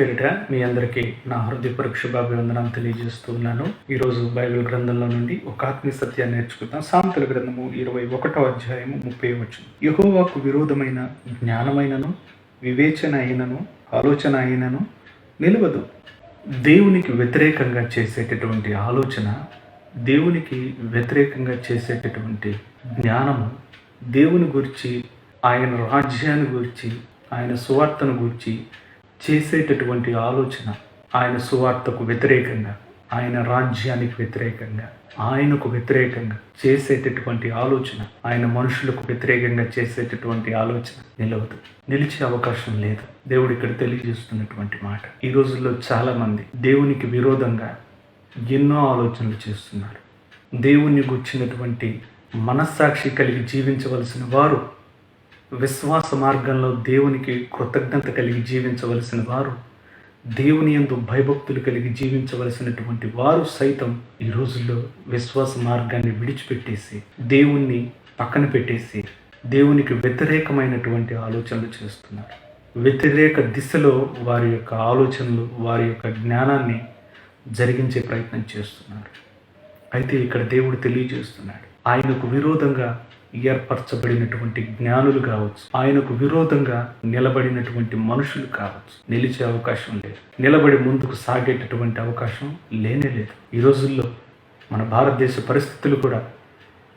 పేరిట మీ అందరికీ నా హృదయపూర్వక శుభాభివందనాలు తెలియజేస్తున్నాను. ఈరోజు బైబిల్ గ్రంథంలో నుండి ఒక ఆత్మీయ సత్యాన్ని నేర్చుకుందాం. సాంతల గ్రంథము ఇరవై ఒకటో అధ్యాయము ముప్పై వచ్చు యహోవాకు విరోధమైన జ్ఞానమైనను వివేచన అయినను ఆలోచన అయినను నిలవదు. దేవునికి వ్యతిరేకంగా చేసేటటువంటి ఆలోచన దేవునికి వ్యతిరేకంగా చేసేటటువంటి జ్ఞానము దేవుని గురించి ఆయన రాజ్యాన్ని గురించి ఆయన సువార్తను గురించి చేసేటటువంటి ఆలోచన ఆయన సువార్తకు వ్యతిరేకంగా ఆయన రాజ్యానికి వ్యతిరేకంగా ఆయనకు వ్యతిరేకంగా చేసేటటువంటి ఆలోచన ఆయన మనుషులకు వ్యతిరేకంగా చేసేటటువంటి ఆలోచన నిలవదు నిలిచే అవకాశం లేదు. దేవుడు ఇక్కడ తెలియజేస్తున్నటువంటి మాట. ఈ రోజుల్లో చాలా మంది దేవునికి విరోధంగా ఎన్నో ఆలోచనలు చేస్తున్నారు. దేవుణ్ణి గుర్చినటువంటి మనస్సాక్షి కలిగి జీవించవలసిన వారు విశ్వాస మార్గంలో దేవునికి కృతజ్ఞత కలిగి జీవించవలసిన వారు దేవుని ఎందు భయభక్తులు కలిగి జీవించవలసినటువంటి వారు సైతం ఈ రోజుల్లో విశ్వాస మార్గాన్ని విడిచిపెట్టేసి దేవుణ్ణి పక్కన పెట్టేసి దేవునికి వ్యతిరేకమైనటువంటి ఆలోచనలు చేస్తున్నారు. వ్యతిరేక దిశలో వారి యొక్క ఆలోచనలు వారి యొక్క జ్ఞానాన్ని జరిగించే ప్రయత్నం చేస్తున్నారు. అయితే ఇక్కడ దేవుడు తెలియజేస్తున్నాడు. ఆయనకు విరోధంగా ఏర్పరచబడినటువంటి జ్ఞానులు కావచ్చు ఆయనకు విరోధంగా నిలబడినటువంటి మనుషులు కావచ్చు. నిలిచే అవకాశం లేదు. నిలబడి ముందుకు సాగేటటువంటి అవకాశం లేనే లేదు. ఈ రోజుల్లో మన భారతదేశ పరిస్థితులు కూడా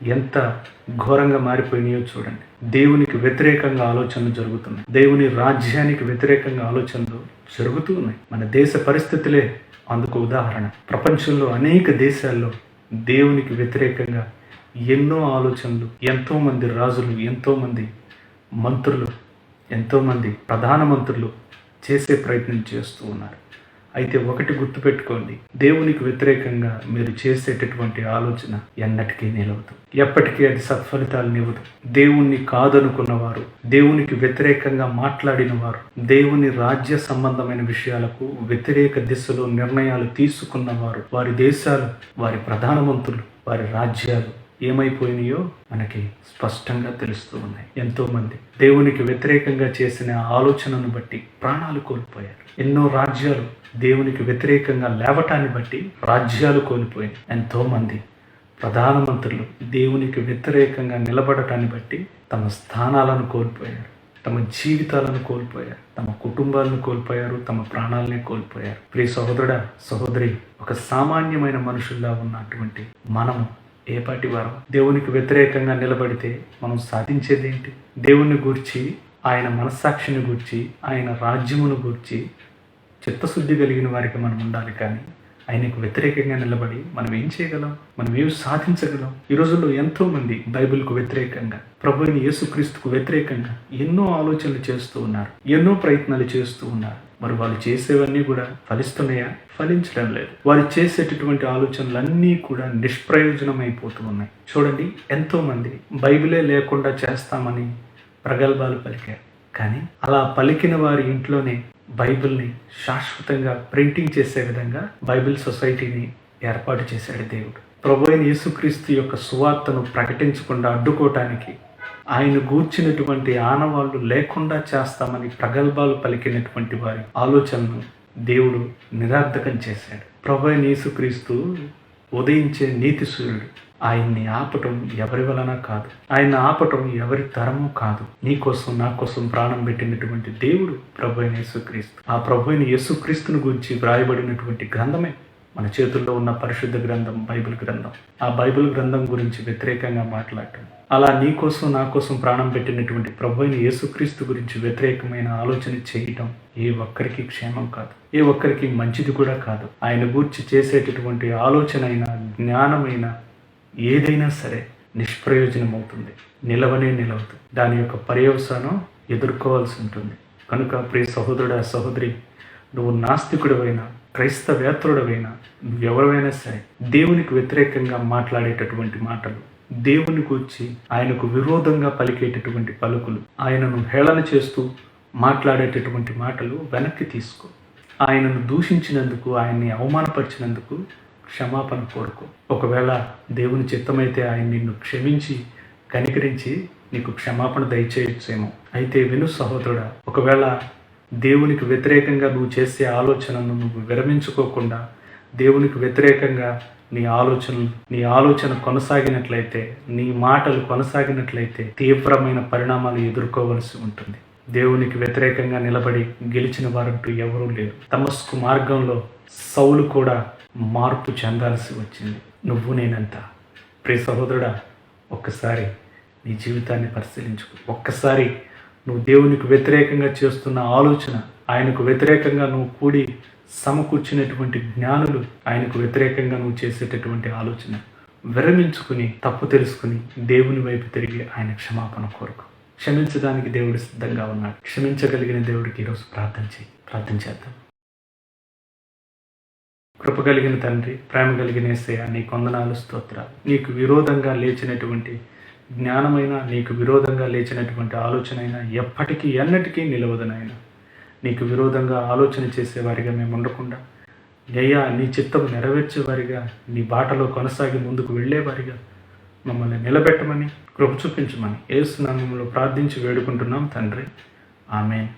ఎంత ఘోరంగా మారిపోయినాయో చూడండి. దేవునికి వ్యతిరేకంగా ఆలోచనలు జరుగుతున్నాయి. దేవుని రాజ్యానికి వ్యతిరేకంగా ఆలోచనలు జరుగుతూ ఉన్నాయి. మన దేశ పరిస్థితులే అందుకు ఉదాహరణ. ప్రపంచంలో అనేక దేశాల్లో దేవునికి వ్యతిరేకంగా ఎన్నో ఆలోచనలు ఎంతోమంది రాజులు ఎంతోమంది మంత్రులు ఎంతోమంది ప్రధానమంత్రులు చేసే ప్రయత్నం చేస్తూ ఉన్నారు. అయితే ఒకటి గుర్తుపెట్టుకోండి దేవునికి వ్యతిరేకంగా మీరు చేసేటటువంటి ఆలోచన ఎన్నటికీ నిలవదు. ఎప్పటికీ అది సత్ఫలితాలను ఇవ్వదు. దేవుణ్ణి కాదనుకున్నవారు దేవునికి వ్యతిరేకంగా మాట్లాడిన వారు దేవుని రాజ్య సంబంధమైన విషయాలకు వ్యతిరేక దిశలో నిర్ణయాలు తీసుకున్నవారు వారి దేశాలు వారి ప్రధానమంత్రులు వారి రాజ్యాలు ఏమైపోయినాయో మనకి స్పష్టంగా తెలుస్తూ ఉన్నాయి. ఎంతోమంది దేవునికి వ్యతిరేకంగా చేసిన ఆలోచనను బట్టి ప్రాణాలు కోల్పోయారు. ఎన్నో రాజ్యాలు దేవునికి వ్యతిరేకంగా లేవటాన్ని బట్టి రాజ్యాలు కోల్పోయినాయి ఎంతోమంది ప్రధానమంత్రులు దేవునికి వ్యతిరేకంగా నిలబడటాన్ని బట్టి తమ స్థానాలను కోల్పోయారు. తమ జీవితాలను కోల్పోయారు. తమ కుటుంబాలను కోల్పోయారు. తమ ప్రాణాలనే కోల్పోయారు. ప్రియ సహోదరుడా సహోదరి ఒక సామాన్యమైన మనుషుల్లా ఉన్నటువంటి మనము ఏ పాటి వారం దేవునికి వ్యతిరేకంగా నిలబడితే మనం సాధించేది ఏంటి? దేవుని గూర్చి ఆయన మనస్సాక్షిని గూర్చి ఆయన రాజ్యమును గూర్చి చిత్తశుద్ధి కలిగిన వారికి మనం ఉండాలి కానీ ఆయనకు వ్యతిరేకంగా నిలబడి మనం ఏం చేయగలం? మనం ఏం సాధించగలం? ఈ రోజుల్లో ఎంతో మంది బైబిల్కు వ్యతిరేకంగా ప్రభుని యేసుక్రీస్తుకు వ్యతిరేకంగా ఎన్నో ఆలోచనలు చేస్తూ ఉన్నారు ఎన్నో ప్రయత్నాలు చేస్తూ ఉన్నారు. మరి వాళ్ళు చేసేవన్నీ కూడా ఫలిస్తున్నాయా? ఫలించడం లేదు. వారు చేసేటటువంటి ఆలోచనలన్నీ కూడా నిష్ప్రయోజనమైపోతూ ఉన్నాయి చూడండి ఎంతోమంది బైబిలే లేకుండా చేస్తామని ప్రగల్భాలు పలికారు. కానీ అలా పలికిన వారి ఇంట్లోనే బైబిల్ని శాశ్వతంగా ప్రింటింగ్ చేసే విధంగా బైబిల్ సొసైటీని ఏర్పాటు చేశాడు దేవుడు. ప్రభు అయిన యేసుక్రీస్తు యొక్క సువార్తను ప్రకటించకుండా అడ్డుకోవటానికి ఆయన గూర్చినటువంటి ఆనవాళ్ళు లేకుండా చేస్తామని ప్రగల్భాలు పలికినటువంటి వారి ఆలోచనను దేవుడు నిరార్థకం చేశాడు. ప్రభు యేసుక్రీస్తు ఉదయించే నీతి సూర్యుడు. ఆయన్ని ఆపటం ఎవరి వలన కాదు. ఆయన ఆపటం ఎవరి తరము కాదు. నీకోసం నా కోసం ప్రాణం పెట్టినటువంటి దేవుడు ప్రభు అయిన యేసుక్రీస్తు. ఆ ప్రభు అయిన యేసుక్రీస్తుని గురించి వ్రాయబడినటువంటి గ్రంథమే మన చేతుల్లో ఉన్న పరిశుద్ధ గ్రంథం బైబిల్ గ్రంథం. ఆ బైబిల్ గ్రంథం గురించి వ్యతిరేకంగా మాట్లాడటం. అలా నీ కోసం నా కోసం ప్రాణం పెట్టినటువంటి ప్రభు అయిన యేసుక్రీస్తు గురించి వ్యతిరేకమైన ఆలోచన చేయటం ఏ ఒక్కరికి క్షేమం కాదు. ఏ ఒక్కరికి మంచిది కూడా కాదు. ఆయన గూర్చి చేసేటటువంటి ఆలోచన అయినా జ్ఞానమైన ఏదైనా సరే నిష్ప్రయోజనం అవుతుంది నిలవనే నిలవదు. దాని యొక్క పర్యవసానం ఎదుర్కోవాల్సి ఉంటుంది. కనుక ప్రియ సహోదరుడా సహోదరి నువ్వు నాస్తికుడవైనా క్రైస్తవేతరుడవైనా ఎవరైనా సరే దేవునికి వ్యతిరేకంగా మాట్లాడేటటువంటి మాటలు దేవుని గూర్చి ఆయనకు విరోధంగా పలికేటటువంటి పలుకులు ఆయనను హేళన చేస్తూ మాట్లాడేటటువంటి మాటలు వెనక్కి తీసుకో. ఆయనను దూషించినందుకు ఆయన్ని అవమానపరిచినందుకు క్షమాపణ కోరుకో. ఒకవేళ దేవుని చిత్తమైతే ఆయన నిన్ను క్షమించి కనికరించి నీకు క్షమాపణ దయచేయచ్చేమో. అయితే విను సహోదరుడా ఒకవేళ దేవునికి వ్యతిరేకంగా నువ్వు చేసే ఆలోచనను నువ్వు విరమించుకోకుండా దేవునికి వ్యతిరేకంగా నీ ఆలోచనలు నీ ఆలోచన కొనసాగినట్లయితే నీ మాటలు కొనసాగినట్లయితే తీవ్రమైన పరిణామాలు ఎదుర్కోవలసి ఉంటుంది. దేవునికి వ్యతిరేకంగా నిలబడి గెలిచిన వారంటూ ఎవరూ లేరు. తమస్కు మార్గంలో సౌలు కూడా మార్పు చెందాల్సి వచ్చింది. నువ్వు నేనంత? ప్రియ సహోదరుడా ఒక్కసారి నీ జీవితాన్ని పరిశీలించుకో. ఒక్కసారి నువ్వు దేవునికి వ్యతిరేకంగా చేస్తున్న ఆలోచన ఆయనకు వ్యతిరేకంగా నువ్వు కూడి సమకూర్చినటువంటి జ్ఞానులు ఆయనకు వ్యతిరేకంగా నువ్వు చేసేటటువంటి ఆలోచన. విరమించుకుని తప్పు తెలుసుకుని దేవుని వైపు తిరిగి ఆయన క్షమాపణ కోరుకు. క్షమించడానికి దేవుడు సిద్ధంగా ఉన్నాడు. క్షమించగలిగిన దేవుడికి ఈరోజు ప్రార్థన చేయి. ప్రార్థన చేద్దాం. కృప కలిగిన తండ్రి ప్రేమ కలిగిన ఏసయ్య నీ కొందనాలు స్తోత్ర నీకు విరోధంగా లేచినటువంటి జ్ఞానమైన నీకు విరోధంగా లేచినటువంటి ఆలోచన అయినా ఎప్పటికీ ఎన్నటికీ నిలవదనైనా. నీకు విరోధంగా ఆలోచన చేసేవారిగా మేము ఉండకుండా అయ్యా నీ చిత్తం నెరవేర్చేవారిగా నీ బాటలో కొనసాగి ముందుకు వెళ్ళేవారిగా మమ్మల్ని నిలబెట్టమని కృప చూపించమని ఏసునామంలో ప్రార్థించి వేడుకుంటున్నాం తండ్రి. ఆమె